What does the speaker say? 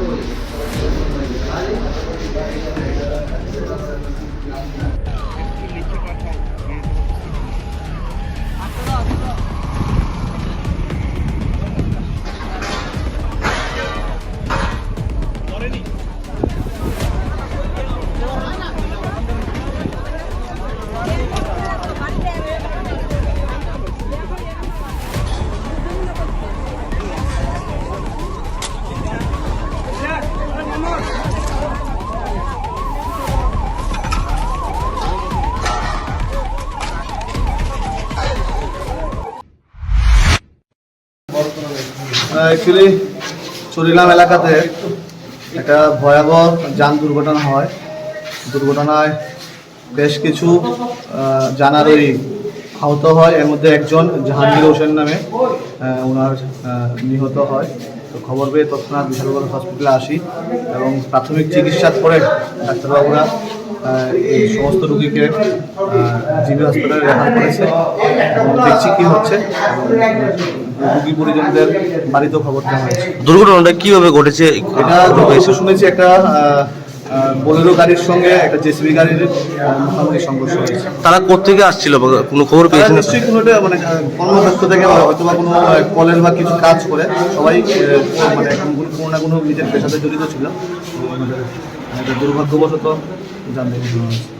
dois. Actually চুরিলাম এলাকাতে একটা ভয়াবহ যান দুর্ঘটনা হয়। দুর্ঘটনায় বেশ কিছু জানারই আহত হয়। এর মধ্যে একজন জাহাঙ্গীর হোসেন নামে ওনার নিহত হয়। তো খবর পেয়ে তৎক্ষণাৎ বিশালগড় হসপিটালে আসি এবং প্রাথমিক চিকিৎসার পরে ডাক্তারবাবুরা এই সমস্ত রুগীকে জিবি হসপিটালে রেফার করেছে এবং দেখছি কি হচ্ছে রুগী পরিজনদের বাড়িতেও খবর দেওয়া হয়েছে। দুর্ঘটনাটা কীভাবে ঘটেছে? এটা যথেষ্ট শুনেছি একটা বোলেরো গাড়ির সঙ্গে একটা জেসিবি গাড়ির মুখোমুখি সংঘর্ষ হয়েছে। তারা কোথেকে আসছিল কোনো খবর তারা পেয়েছেন? নিশ্চয়ই কোনো একটা মানে কর্মক্ষেত্র থেকে হয়তো বা কোনো কলের বা কিছু কাজ করে সবাই মানে কোনো না কোনো নিজের পেশাতে জড়িত ছিল। একটা দুর্ভাগ্যবশত জানতে